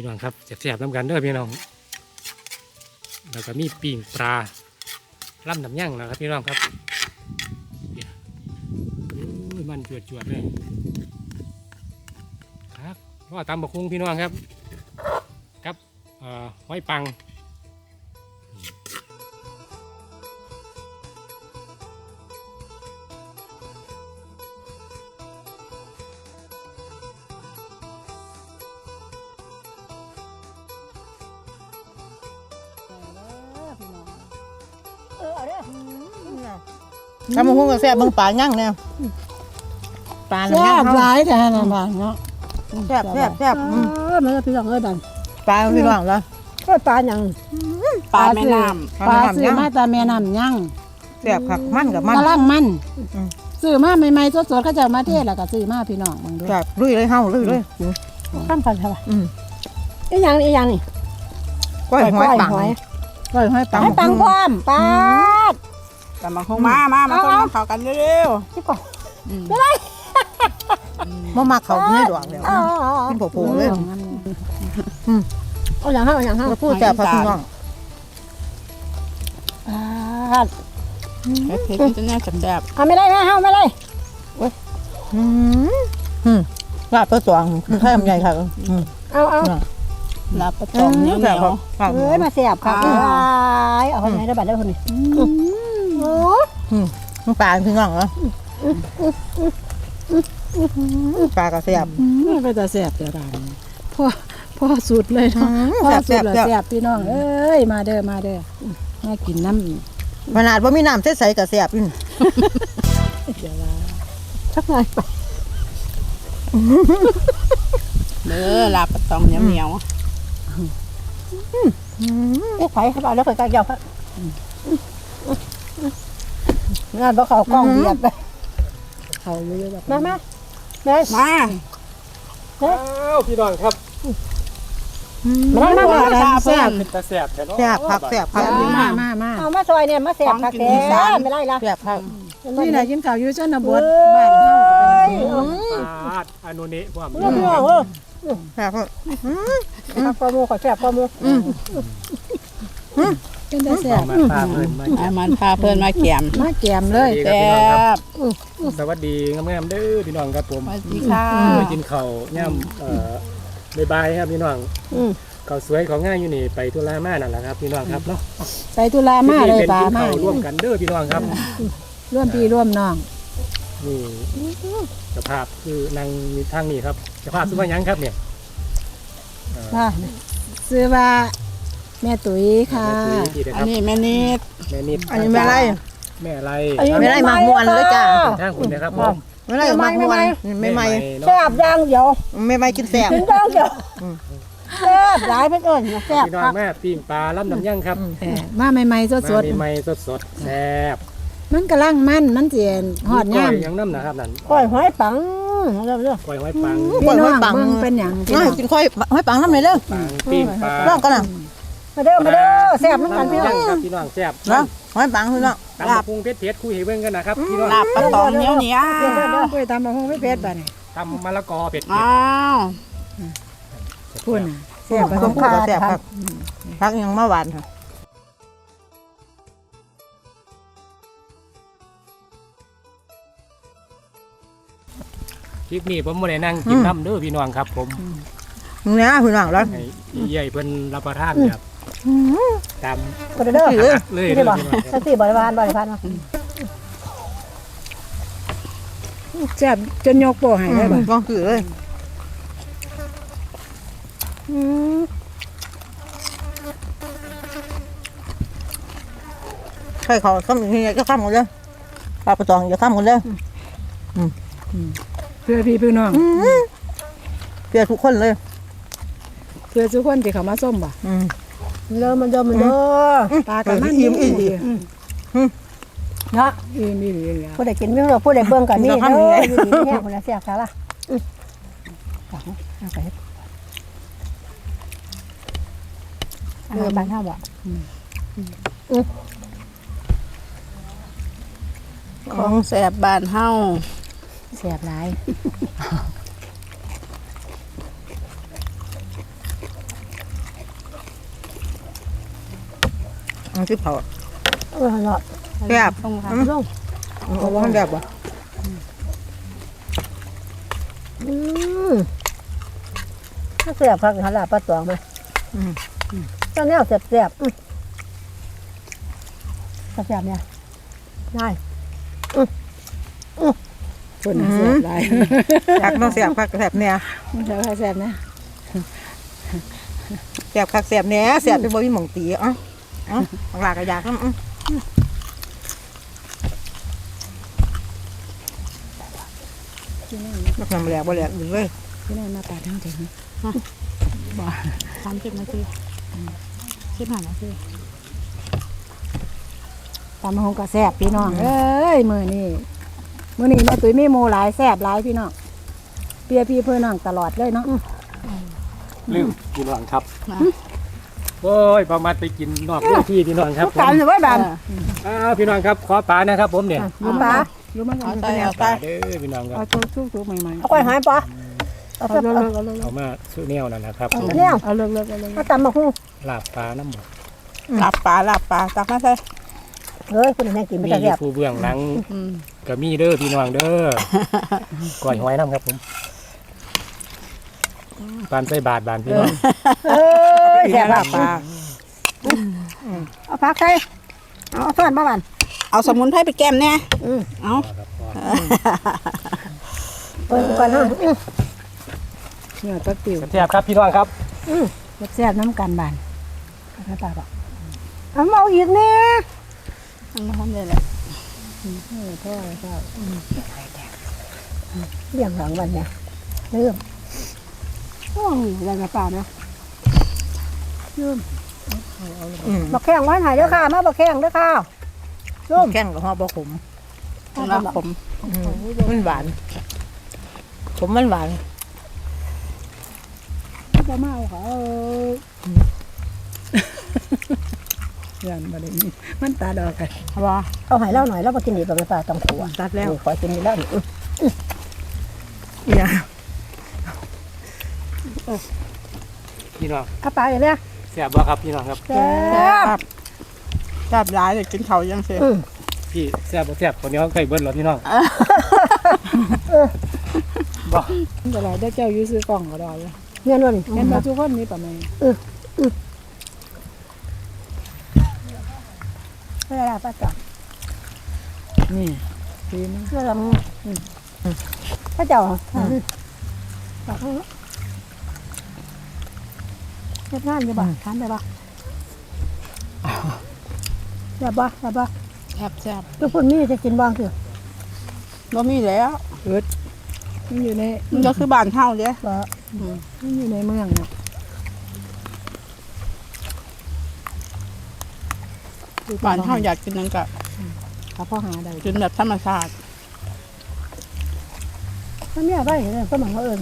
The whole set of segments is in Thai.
พี่น้องครับเสียบๆน้ำกันเด้อพี่น้อง แล้วก็มีปีงปลาล่ำน้ำย่างนะครับพี่น้องครับมันจวดๆเลยครับว่าตามบกคุ้งพี่น้องครับ ครับอ่อห้อยปัง ออเอาเด้อทำมาหุ้งกับแซ่บเบิ่งปลาย่างเนี่ยปลาแซ่ย่างบหลายแต่นั่นบ้านเนาะแซ่บแซ่บแซ่บเออืมอมันก็พี่น้องเอ้ยบ้านปลาพี่น้องแล้วก็ปลาหยังปลาแม่น้ปลาซื้อมาตาแม่น้ำยังแซ่บผักมันกับมันกะลังมันอืมซื้อมาใหม่ๆสดๆเขาจะเอามาเทศแล้วก็ซื้อมาพี่น้องมึงดูแซ่บลุยเลยเฮาลุยเลยข้ามพันใช่ป่ะอืมอีหยังอีหยังนี่ก้อยหอยปัง หอยก้อยหอยปังให้ปังพร้อมปลาดำแต่บางคงมามามาเอาต้มเอาข้าวกันเร็วที่ก่อนบ่มาเขาในดอกแล้วเอาเอาเอากินโผล่ๆเลยเอาอย่างห้าเอาอย่างห้าพูดแซ่บผักพี่น้องปลาดๆเผ็ดๆจะแน่แซ่บเอาไม่ได้ไหมเอาไม่ได้อืมอืมลาบปลาตองคือแค่ใหญ่ค่ะอืมเอาเอาๆ ลาบปลาตองเหนียวเหนียวผักเอ้ยมาเสียบครับอ่าเอ้ยเอาคนไหนได้บัตรได้คนนี้โอ้ปลาพี่น้องเหรอปลากระแซ่บไม่ไปแต่เสียบแต่ร้านพ่อพ่อสุดเลยเนาะพ่อแซ่บสุดแซ่บเลยแซ่บเสียบพี่น้องเอ้ยมาเด้อมาเด้อมากินน้ำอีกขนาดว่ามีน้ำใสๆกระแซ่บอยู่เดี๋ยวว่าสักหน่อยไปเด้อลาบปลาตองเหนียวเหนียว เอ๊ะไผ่เขาเอาแล้วข่กายาวครับงานเพราะเขากล้องเบียดไปเขาเยอะแบบมามามามาอ้าวพี่น้องครับมามามาปลาแซ่เพิ่บเป็นตาแซ่บแท้เนาะแซ่บผักแซ่บผักมามามาเอามาซอยเนี่ยมาแซ่บผักแซ่บไม่ได้ละแซ่บผักนี่แหละกินข้าอยู่ชนบทบ้านเฮาก็เป็นปาดอนุนะความเรื่องแซ่บผัก ผักปลาหมูขอแซ่บปลาหมูอืมเป็นแต่แซ่บมาปลาเพิ่นมาเอามันพาเพิ่นมาแกมมาแกมเลยแซ่บสวัสดีงามๆเด้อพี่น้องครับผมสวัสดีค่ะมากินข้าวย่ำเอ่อบ่ายๆครับพี่น้องอืมข้าวสวยของง่ายอยู่นี่ไปธุระมานั่นแหละครับพี่น้องครับเนาะไปตุลามาเลยเป็นปลากินมาข้าวร่วมกันเด้อพี่น้องครับ ร่วมพี่ร่วมน้องนี่สภาพคือนางมีทางนี้ครับสภาพสุภาพยังครับเนี่ย เอ่อค่ะซื้อว่าแม่ตุ๋ยค่ะ แม่ตุ้ยที่นะคอันรับนี้แม่นิด แม่นิดอันนี้ไม่ไรแม่อะไรไม่ได้มาม่วนเลยจ้าทางคุณนะครับผมไม่ไรมากมวนไม่ไม่เนาะแซ่บย่างเดียวไม่ไม่กินแซ่บ กินย่างเดียวแซ่บหลายเพื่อนเอิญแซ่บพี่น้อครังบแม่ปิ้งปลาล้ำน้ำย่างครับมาใหม่ๆสดมาใหม่ๆสดๆแซ่บๆมันกำลังมันมันเสียนหอดย่ามก้ยังน้ำนะครับนั่นก้อยหอยปัง เร็วก้อยหอยปังๆพี่น้องเบิ่งเป็นอย่างพี่น้อน้ยอง กินค่อยให้ปังน้ำเลยเด้อปังปิ้งปลาลองกันนะมาเด้อมาเด้อแซ่บน้ำกันพี่น้องล้ำน้ำย่างครับพี่น้องแซ่บนะให้ปังพี่น้องตำบักพุงเพชรเพชรคุยให้เบิ่งกันนะครับพี่น้องลาบปลาตองเหนียวเหนียวเดี๋ยวเดี๋ยวเดี๋ยวคุยตามมาห้องไม่เพชรบ้านนี่ตำมะละกอเป็ดอ้าวพูดน่ะแซ่บผสมกับแซ่บผักผักยังมาหวานค่ะ คลิปนี้ผมไม่ได้นั่งกินน้ำเด้อพี่น้องครับ ผมเนี่ยพี่น้องแล้วให้ใหญ่เพิ่นรับประทานครับตามก็เด้อถือเลยนี่เด้อบ่พี่น้องครับสักสี่บริวารบริวารมาแซ่บจนยกโป้ให้ได้บ่ลองถือเลยอืมใครเขาข้ามอย่างนี้ก็ข้ามหมดเลยปลาปลาตองอย่าข้ามหมดเลย เพื่อพี่เพื่อน้องเพื่อทุกคนเลย เพื่อทุกคนที่เขามาส้มบ่อืมเริ่มมันเริ่มมันเด้อปลากับมันอิ่มอิ่มอิ่มเนาะอีมีหรือยังผู้ใดกินไม่รู้ผู้ใดเบิ่งกันนี่เราเด้ทำยังไงออยู่ดีแห้งคนละเสียบซะล่ะอือเอาไปเออบ้านเฮาบ่ของแซ่บบ้านเฮา เสียบหลายมันคือเผาเออหลอดแสบลงค่ะลงเอาว่ามันแบบบ่อืมถ้าเสียบพักหาลาปลาตองไหมาอืมเจ้าแนวแสบเสียบอืมแสบเนี่ยได้อืมอืม คนน่ะเสียบหลายคักเน้องแซ่บคักแซ่บเนี่ยมันจะให้แซ่บนะแซ่บคักแซ่บเนี่ยแซ่บไปบ่มีหม่องตีเอ้าเอ้าบางหลากก็อยากนำอื้อบักน้ำแหลกบ่แหลกอื่นเลยที่นั่นมาปาดทั้งถึงบ่สามสิบนาทีสิบห้านาทีตำมะฮงก็แซ่บพี่น้องเอ้ยมือนี่ มือนี่แม่ตุ้ยมีหมูหลายแซ่บหลายพี่น้องเปียพี่เพื่อนน้องตลอดเลยเนาะลืมพี่น้องครับโอ้ยประมาณไปกินนอกเวทีพี่น้องครับผมตามอยู่ไว้บานอ้าวพี่น้องครับขอปลานะครับ ผมเนี่ยอยู่ปลารู้มั้ยเอาเอาใส่ใส่เอาเอาใส่ปลาเด้อพี่น้องคเอารับทุกทุกทุกใหม่เอาก้อยหายปลาเอาๆเอาเสียบเลิเอากเอาเลิกเอามาสู้แนวนั่นนะครับเอาแนวเอาเลิกเลิกเอาเลิกเอาตำมะฮงลาบปลาน้ำหมกหลับปลาหลับปลาตักมาใส่เฮ้ยคุณแม่กินไม่มีได้อแซ่ยู่บผู้เบื้องหลังอืม ก็มีเด้อพี่น้องเด้อก้อยหอยน้ำครับผมปานใส่บาทบานพี่น้องเอ้ยแซ่บหลับปลาเอาพักใส่เอาเอาส่วนมาบานเอาสมุนไพรไปแก้มเนี่ยอืมเอาครับพ่อเปิดก่อนเนาะอืมเนี่ยตะติ๋วแซ่บครับพี่น้องครับแซ่บน้ำกันบานเอาไปปลาปะเอามาเอาอีกแน่เอามาทำเลยแหละ พ่อเจ้าเลี้ยงหลังวันเนี่ยเริ่มโอ้ยอะไรมาป่านะเริ่มอืมบักแข้งไว้ไหนเด้อค่ะมาบักแข้งเด้อค่ะร่มแข้งกับฮอบ่ขมนะผมอืมมันหวานขมมันหวานจะมาเอาค่ะเออ ยันมาได้นี่มันตาดอกกันว่าเอาให้เล่าหน่อยแล้วมากินดีกว่าไปป่าต้องขัวตัดแล้วนี่ขอกินดีแล้วนี่อื้อเนี่ยพี่น้องเอาไปเลยเนี่ยแซ่บบ่ครับพี่น้องครับแซ่บแซ่บร้ายเลยกินเขายังเสียอืมพี่แซ่บบ่แซ่บคนนี้เขาเคยเบิ้ลหรอพี่น้องบ่ตลอดได้เจ้ายูซื้อกล่องก็ได้เลยเงี้ยนวลเห็นมาทุกคนมีประมาณ ไม่ได้ป้าจ๋านี่ทีนึงเพื่อลำป้าเจ้าอืมเอาเข้าเฮ็ดงานอยู่บ่ทานได้บ่ได้บ่ได้บ่แซ่บแซ่บทุกคนมีจะกินบ้างคือบ่มีแล้วมันอยู่ในมันก็คือบ้านเฮาเด้บ่มันอยู่ในเมืองน่ะ บ้านเฮาอยากกินนั่นก็เขาพ่อหาได้กินแบบธรรมชาติมันเนี่ยไปเนี่ยก็เหมือนเขาเอิญ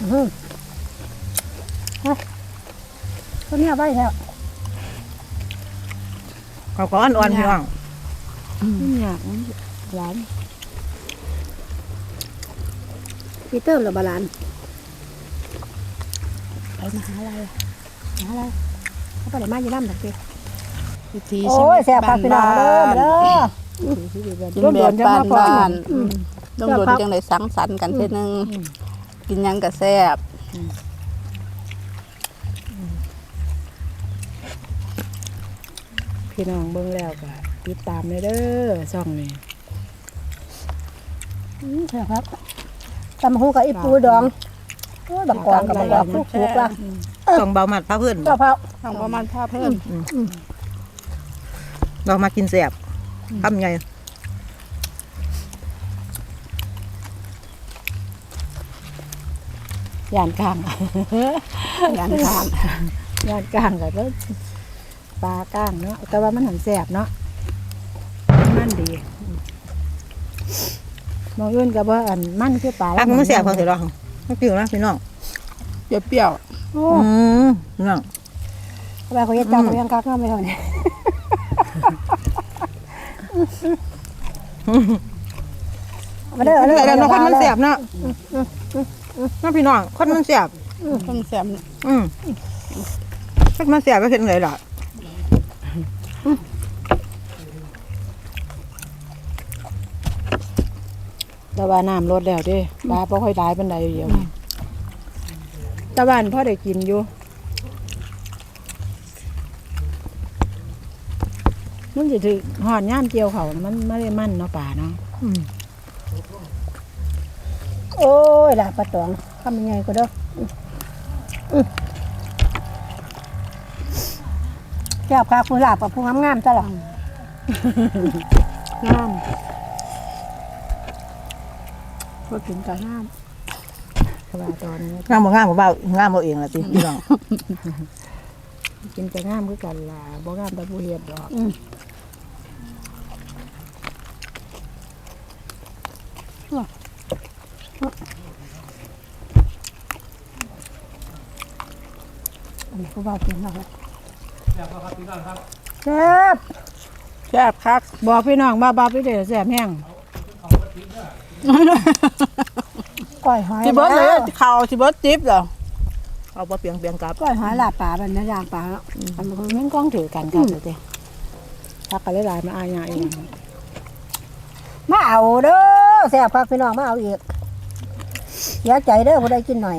อือฮึฮะเขาเนี่ยไปแล้วเขาก็อ่อนๆพี่น้องมันอยากมันหวานพีเตอร์หรือบาลานไปมหาลัยหาอะไรเขาไปไหนมาอยู่น้ำดักเดียว วิธีโอ้ยแซ่บผักพี่น้องเด้อมาเด้อ กินแบบบ้านบ้านอืม ต้องโดนจังไดสังสรรค์กันเทื่อนึงกินหยังก็แซ่บพี่น้องเบิ่งแล้วก็ติดตามเลยเด้อช่องนี้อืมแซ่บครับตำหูกับอีปูดองโอ้ยบักกวางกับบักกวางฟุกฟุกละต้องเบามัดพระเพื่อน เจ้าเผาช่องประมาณภาพเพิ่ม เรามากินแซ่บทำไงย่านกลางย่านกลางย่านกลางกับแล้วปลากลางเนาะแต่ว่ามันหันแซ่บเนาะมันดีมองอื่นกับว่าอันมันคือปลาพักมันแซ่บเขาสิเราไม่กินนะพี่น้องเปรี้ยวโอ้อืมพี่น้องทำไมเขาเย็ดจังเขายังกักเนาะไม่เท่านี้ มาเด้อเด้อแต่เราคนมันแซ่บเนาะน้าพี่น้องคนมันแซ่บๆต้องแซ่บอืมคนมันแซ่บก็เห็นเลยล่ะแต่ว่าน้ำลดแล้วเด้ปลาบ่ค่อยได้ปานใดเดียวนี้แต่ว่าอันพ่อได้กินอยู่ มันสิถือหอนย่ามเจียวเขามันไม่ได้มันเนาะป่าเนาะอืมโอ้ยล่ะปลาตองทำยังไงก็เด้ออื้อแก้วคาคุณลาบกับผู้งามๆซะล่ะงามพอกินกับงามเพราะว่าตอนนี้งามบ่งามบ่เบางามบ่เองล่ะติพี่น้อง กินกับงามคือกันล่ะบ่งามแต่ผู้เฮ็ดดอกอันนี้ผู้บ่าวกินแล้วครับแซ่บแซ่บคักบอกพี่น้องมาบาพี่เด้อแซ่บแห้งก้อยหอยสิเบิดเลยแล้วข้าวสิเบิดจิ๊บเหรอ เอาบ่เปียงเปียงกลับ ก้อยหอยลาบป่าเป็นเนื้อย่างป่าแล้วอันมันมันกล้องถือกันครับเดี๋ยวเด้พักกันหลายๆมาอายาเองมาเอาเด้อแซ่บพักพี่น้องมาเอาอีกเสียใจเด้อผู้ใดกินหน่อย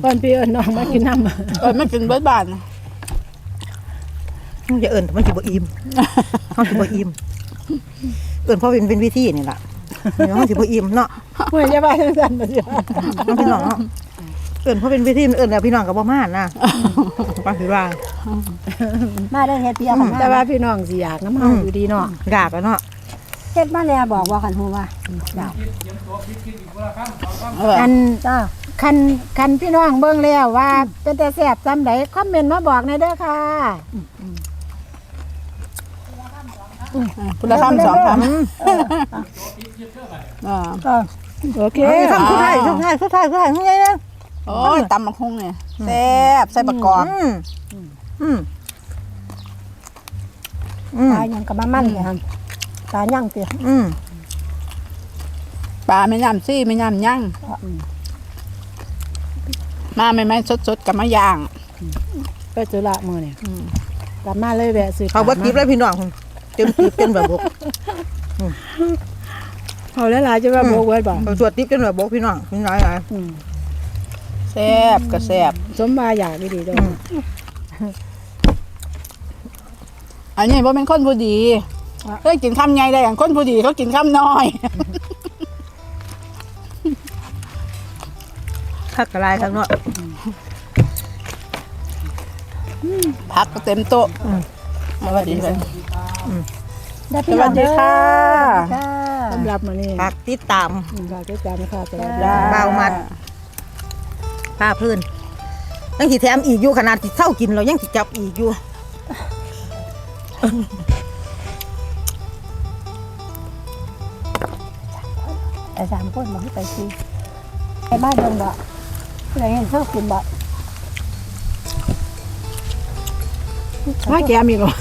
เพิ่นพี่เอิ้นน้องมากินน้ำเออไม่กินเบิดบานมันจะเอิ้นมันสิบ่อิ่มเฮาสิบ่อิ่มเอิ้นเพราะเป็นเป็นวิธีนี่ล่ะเดี๋ยวเฮาสิบ่อิ่มเนาะเมื่อจะไปทางสันมาสิว่าน้องพี่น้องเนาะ เอิ้นเพราะเป็นวิธีมันเอิ้นแล้วพี่น้องก็บ่มานะปังสิว่ามาได้เฮ็ดเปียกกันมาแต่ว่าพี่น้องสิอยากน้ำเฮาอยู่ดีเนาะอยากอะเนาะเฮ็ดมาแล้วบอกว่าคันฮู้ว่าเอออันจ้าคันคันพี่น้องเบิ่งแล้วว่า เป็นแต่แซ่บจำไดคอมเมนต์มาบอกในอยเด้อค่ะพุทธธรรมสองคำอ่าโอเคเอ้ยทำสุดท้ายสุดท้ายสุดท้ายสุดท้ายยังไงนะ โอ้ยตำบักฮุ่งเนี่ยแซ่บใส่ประกอบอืมอืมอืมตายังกับมามั่นเลยหั่นตายังติอืมปลาไม่ย่ำซี่ไม่ย่ำย่างมาไม่ไม่สดสดๆกับมะย่างไปจุละมือเนี่ยกลับมาเลยแวะซื้อเขาบ่ติบแล้วพี่น้องเต็มติบเต็มแบบบกเอาหลายๆจะว่าโบกไว้บ่เขาสวดติบเต็มแบบบกพี่น้องพี่น้อยหลายอืม แซ่บก็แซ่บสมบาอยากดีๆเด้ออันนี้ว่าเป็นคนผู้ดีเฮ้ยกินคำใหญ่ได้อย่างคนผู้ดีเขากินคำน้อยคักกระไรข้างเนาะผักก็เต็มโต๊ะสวัสดีค่ะได้สพี่น้วัอสงดีเด้อค่ะจ้าสำหรับมื้อนี้ฝากติดตามอืมฝากติดตามนะคะสวัสดีจ้าเบามัด ป้าเพื่อนยังสิแถมอีกอยู่ขนาดที่เท่ากินเรายังสิจับอีกอยู่แต่สามคนบ่ให้ไปสิไปบ้านเบิ่งบ่ผู้ใดเห็นชอบกินบ่มาแกมอีกเหรอ